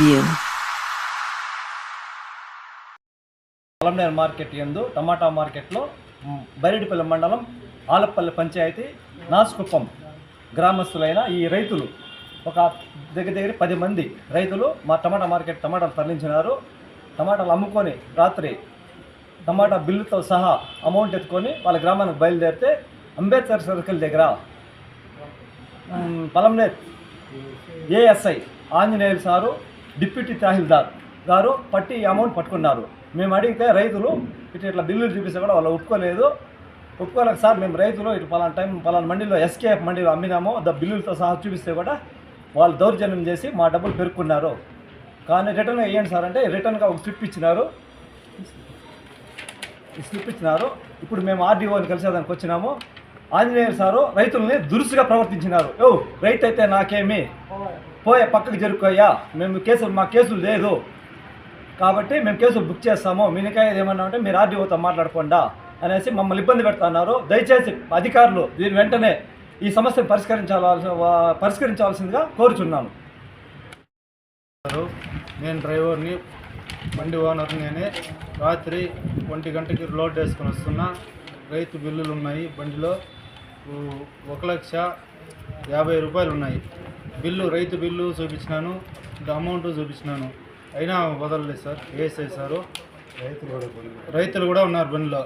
Interview market ఎందు టమాటా మార్కెట్లో బైరెడ్డిపల్లి మండలం ఆలపల్లి పంచాయతీ నాసుకుప్పం గ్రామస్తులైన ఈ రైతులు ఒక దగ్గర దగ్గర పది మంది రైతులు మా టమాటా మార్కెట్ టమాటాలు తరలించినారు టమాటాలు అమ్ముకొని రాత్రి టమాటా బిల్లుతో సహా అమౌంట్ ఎత్తుకొని వాళ్ళ గ్రామానికి బయలుదేరితే అంబేద్కర్ సర్కిల్ దగ్గర Palamaner ASI Anjaneyulu sir deputy tahsildar గారు పట్టి అమౌంట్ పట్టుకున్నారు. మేము అడిగితే రైతులు ఇటు ఇట్లా బిల్లులు చూపిస్తే కూడా వాళ్ళు ఒప్పుకోలేదు. ఒప్పుకోలేక సార్ మేము రైతులు ఇటు పలానా టైం పలానా మండీలో ఎస్కేఎఫ్ మండీలో అమ్మినాము. ద బిల్లులతో సహా చూపిస్తే కూడా వాళ్ళు దౌర్జన్యం చేసి మా డబ్బులు పెరుక్కున్నారు. కానీ రిటర్న్ వేయండి సార్ అంటే రిటర్న్గా ఒక స్లిప్ ఇచ్చినారు. స్లిప్ ఇచ్చినారు. ఇప్పుడు మేము ఆర్డీఓని కలిసేదానికి వచ్చినాము. ఆంజనేయ సారు రైతుల్ని దురుసుగా ప్రవర్తించినారు. ఓ రైతు అయితే నాకేమి? పోయే పక్కకు జరుపుకోయ్యా. మేము కేసులు మా కేసులు లేదు. కాబట్టి మేము కేసులు బుక్ చేస్తాము. మినకాయ ఏమన్నా ఉంటే మీరు ఆర్డీఓతో మాట్లాడకుండా అనేసి మమ్మల్ని ఇబ్బంది పెడుతున్నారు. దయచేసి అధికారులు దీని వెంటనే ఈ సమస్యను పరిష్కరించాల్సిన పరిష్కరించాల్సిందిగా కోరుచున్నాను. నేను డ్రైవర్ని బండి ఓనర్ నేనే రాత్రి ఒంటి గంటకి లోడ్ వేసుకొని వస్తున్నా. రైతు బిల్లులు ఉన్నాయి బండిలో ఒక లక్ష యాభై రూపాయలు ఉన్నాయి బిల్లు రైతు బిల్లు చూపించినాను అమౌంట్ చూపించినాను. అయినా వదలలేదు సార్ వేసేసారు రైతులు కూడా ఉన్నారు బండిలో.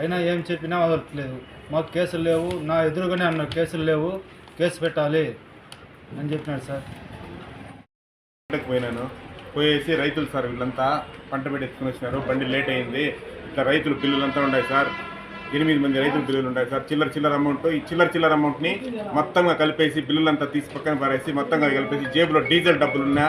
అయినా ఏం చెప్పినా వదలట్లేదు. మాకు కేసులు లేవు నా ఎదురుగానే అన్నారు కేసులు లేవు కేసు పెట్టాలి అని చెప్పినాడు సార్. పంటకు పోయినాను. పోయేసి రైతులు సార్ వీళ్ళంతా పంట పెట్టి ఎత్తుకుని వచ్చినారు. బండి లేట్ అయింది. ఇట్లా రైతులు బిల్లులంతా ఉన్నాయి సార్. ఎనిమిది మంది రైతుల బిల్లులు ఉన్నాయి సార్. చిల్లర చిల్లర అమౌంట్ ఈ చిల్లర చిల్లర అమౌంట్ని మొత్తంగా కలిపేసి బిల్లులంతా తీసి పక్కన పారేసి మొత్తంగా కలిపేసి జేబులో డీజిల్ డబ్బులు ఉన్నా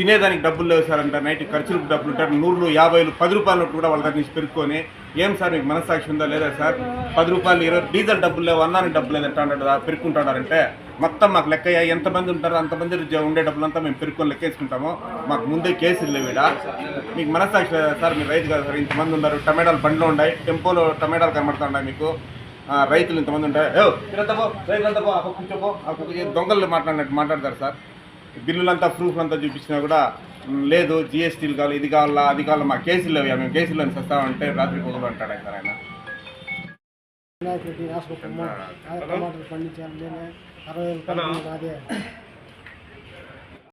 తినేదానికి డబ్బులు లేవు సార్ అంటారు. నైట్ ఖర్చులకు డబ్బులు ఉంటారు. నూరులు యాభైలు పది రూపాయలు కూడా వాళ్ళ దగ్గర నుంచి పెరుక్కొని ఏం సార్ మీకు మనస్సాక్షి ఉందా లేదా సార్? పది రూపాయలు ఇరవై డీజిల్ డబ్బులు లేవు అన్నానికి డబ్బులు లేదంటే అంటాడు పెరుక్కుంటాడారంటే మొత్తం మాకు లెక్క ఎంతమంది ఉంటారో? అంతమంది జ- ఉండే డబ్బులంతా మేము పెరుక్కొని లెక్కేసుకుంటాము. మాకు ముందే కేసులు లేవు ఈడ. మీకు మనస్సాక్షి లేదా సార్? మీరు రైతు కదా సార్ ఇంతమంది ఉన్నారు. టమాటాలు బండ్లు ఉన్నాయి టెంపోలో టమాటాలు కనబడుతున్నాయి మీకు. రైతులు ఇంతమంది ఉంటాయి రైతులంతా దొంగలు మాట్లాడినట్టు మాట్లాడతారు సార్. బిల్లులంతా ప్రూఫ్లు అంతా చూపించినా కూడా "మ్, లేదు జిఎస్టీలు కావాలి ఇది కావాలా అది కావాలా మా కేసులు లేవు మేము కేసులు అని వస్తామంటే రాత్రి పొగలు అంటాడు ఆయన ఆయన. అరవై